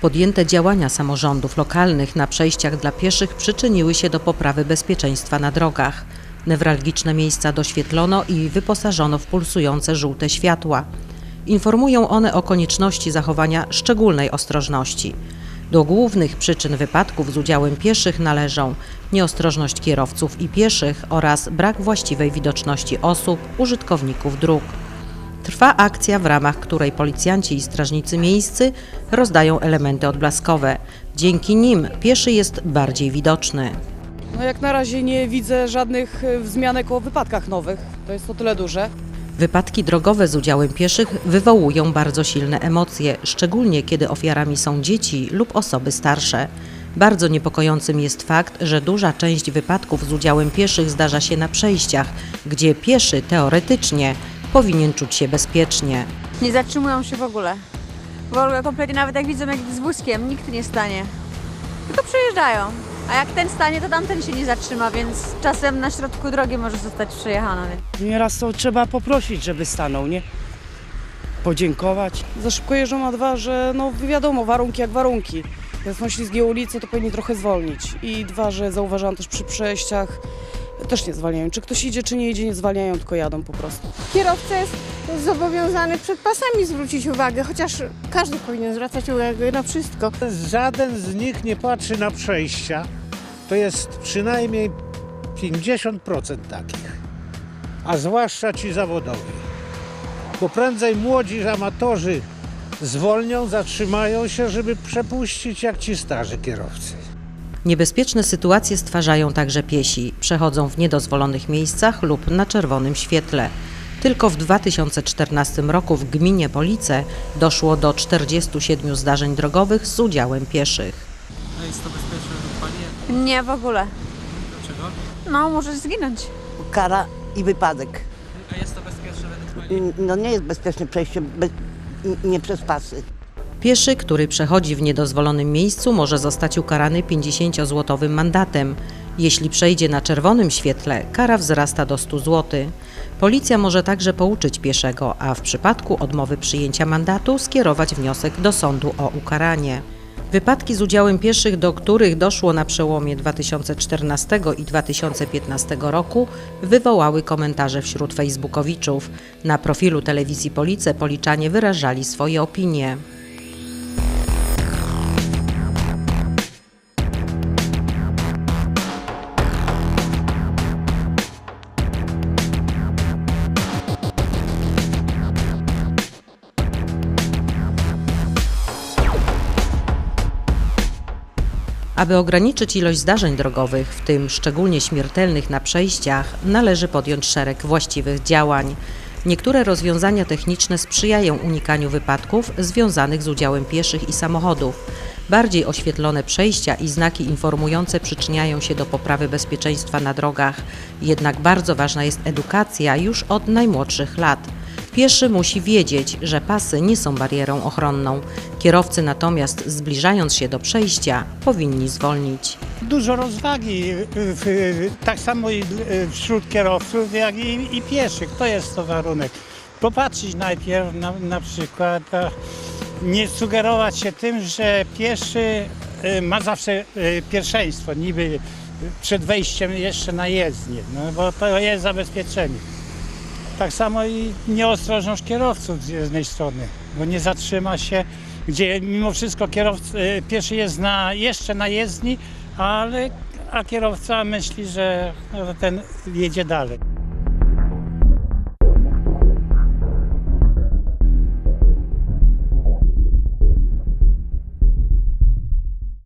Podjęte działania samorządów lokalnych na przejściach dla pieszych przyczyniły się do poprawy bezpieczeństwa na drogach. Newralgiczne miejsca doświetlono i wyposażono w pulsujące żółte światła. Informują one o konieczności zachowania szczególnej ostrożności. Do głównych przyczyn wypadków z udziałem pieszych należą nieostrożność kierowców i pieszych oraz brak właściwej widoczności osób, użytkowników dróg. Trwa akcja, w ramach której policjanci i strażnicy miejscy rozdają elementy odblaskowe. Dzięki nim pieszy jest bardziej widoczny. No jak na razie nie widzę żadnych e, wzmianek o wypadkach nowych. To jest o tyle duże. Wypadki drogowe z udziałem pieszych wywołują bardzo silne emocje, szczególnie kiedy ofiarami są dzieci lub osoby starsze. Bardzo niepokojącym jest fakt, że duża część wypadków z udziałem pieszych zdarza się na przejściach, gdzie pieszy teoretycznie powinien czuć się bezpiecznie. Nie zatrzymują się w ogóle. W ogóle kompletnie nawet jak widzą jak z wózkiem, nikt nie stanie. Tylko przejeżdżają. A jak ten stanie, to tamten się nie zatrzyma, więc czasem na środku drogi może zostać przejechana. Więc. Nieraz to trzeba poprosić, żeby stanął, nie? Podziękować. Za szybko jeżdżą, a dwa, że no wiadomo, warunki jak warunki. Jak są ślizgie ulice, to powinni trochę zwolnić. I dwa, że zauważam też przy przejściach, też nie zwalniają. Czy ktoś idzie, czy nie idzie, nie zwalniają, tylko jadą po prostu. Kierowca jest zobowiązany przed pasami zwrócić uwagę, chociaż każdy powinien zwracać uwagę na wszystko. Żaden z nich nie patrzy na przejścia. To jest przynajmniej 50% takich. A zwłaszcza ci zawodowi. Bo prędzej młodzi amatorzy zwolnią, zatrzymają się, żeby przepuścić jak ci starzy kierowcy. Niebezpieczne sytuacje stwarzają także piesi. Przechodzą w niedozwolonych miejscach lub na czerwonym świetle. Tylko w 2014 roku w gminie Police doszło do 47 zdarzeń drogowych z udziałem pieszych. A jest to bezpieczne według Pani? Nie w ogóle. Dlaczego? No, możesz zginąć. kara i wypadek. A jest to bezpieczne według Pani? No nie jest bezpieczne przejście be, nie przez pasy. Pieszy, który przechodzi w niedozwolonym miejscu, może zostać ukarany 50-złotowym mandatem. Jeśli przejdzie na czerwonym świetle, kara wzrasta do 100 zł. Policja może także pouczyć pieszego, a w przypadku odmowy przyjęcia mandatu skierować wniosek do sądu o ukaranie. Wypadki z udziałem pieszych, do których doszło na przełomie 2014 i 2015 roku, wywołały komentarze wśród facebookowiczów. Na profilu telewizji Police policzanie wyrażali swoje opinie. Aby ograniczyć ilość zdarzeń drogowych, w tym szczególnie śmiertelnych na przejściach, należy podjąć szereg właściwych działań. Niektóre rozwiązania techniczne sprzyjają unikaniu wypadków związanych z udziałem pieszych i samochodów. Bardziej oświetlone przejścia i znaki informujące przyczyniają się do poprawy bezpieczeństwa na drogach. Jednak bardzo ważna jest edukacja już od najmłodszych lat. Pieszy musi wiedzieć, że pasy nie są barierą ochronną. Kierowcy natomiast, zbliżając się do przejścia, powinni zwolnić. Dużo rozwagi, tak samo wśród kierowców, jak i, i pieszych. To jest to warunek. Popatrzeć najpierw na, na przykład, nie sugerować się tym, że pieszy y, ma zawsze y, pierwszeństwo, niby przed wejściem jeszcze na jezdnię, no bo to jest zabezpieczenie. Tak samo i nieostrożność kierowców z jednej strony, bo nie zatrzyma się, gdzie mimo wszystko kierowca, y, pieszy jest na, jeszcze na jezdni, ale a kierowca myśli, że ten jedzie dalej.